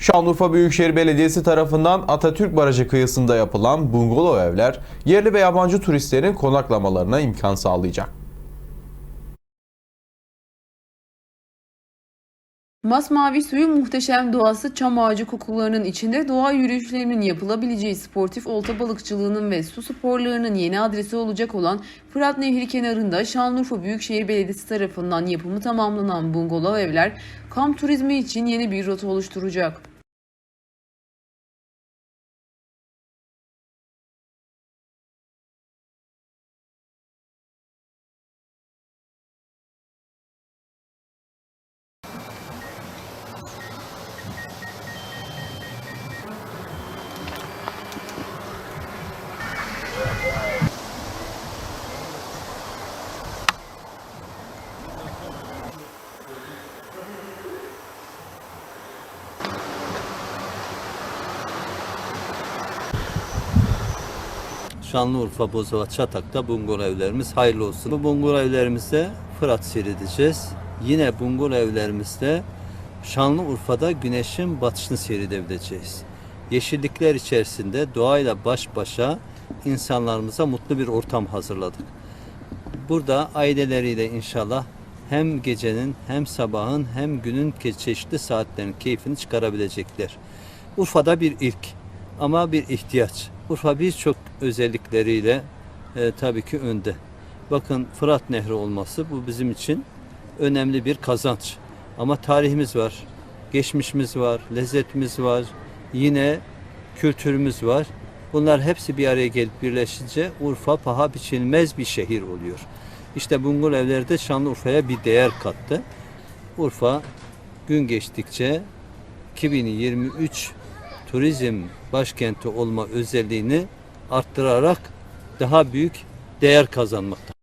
Şanlıurfa Büyükşehir Belediyesi tarafından Atatürk Barajı kıyısında yapılan bungalov evler yerli ve yabancı turistlerin konaklamalarına imkan sağlayacak. Masmavi suyun muhteşem doğası, çam ağacı kokularının içinde doğa yürüyüşlerinin yapılabileceği sportif olta balıkçılığının ve su sporlarının yeni adresi olacak olan Fırat Nehri kenarında Şanlıurfa Büyükşehir Belediyesi tarafından yapımı tamamlanan bungalov evler kamp turizmi için yeni bir rota oluşturacak. Şanlıurfa, Bozova, Çatak'ta bungalov evlerimiz hayırlı olsun. Bu bungalov evlerimizde Fırat seyredeceğiz. Yine bungalov evlerimizde Şanlıurfa'da güneşin batışını seyredebileceğiz. Yeşillikler içerisinde doğayla baş başa insanlarımıza mutlu bir ortam hazırladık. Burada aileleriyle inşallah hem gecenin hem sabahın hem günün çeşitli saatlerin keyfini çıkarabilecekler. Urfa'da bir ilk ama bir ihtiyaç. Urfa birçok özellikleriyle e, tabii ki önde. Bakın Fırat Nehri olması bu bizim için önemli bir kazanç. Ama tarihimiz var, geçmişimiz var, lezzetimiz var, yine kültürümüz var. Bunlar hepsi bir araya gelip birleşince Urfa paha biçilmez bir şehir oluyor. İşte bungalov evleri de Şanlıurfa'ya bir değer kattı. Urfa gün geçtikçe 2023 turizm başkenti olma özelliğini arttırarak daha büyük değer kazanmakta.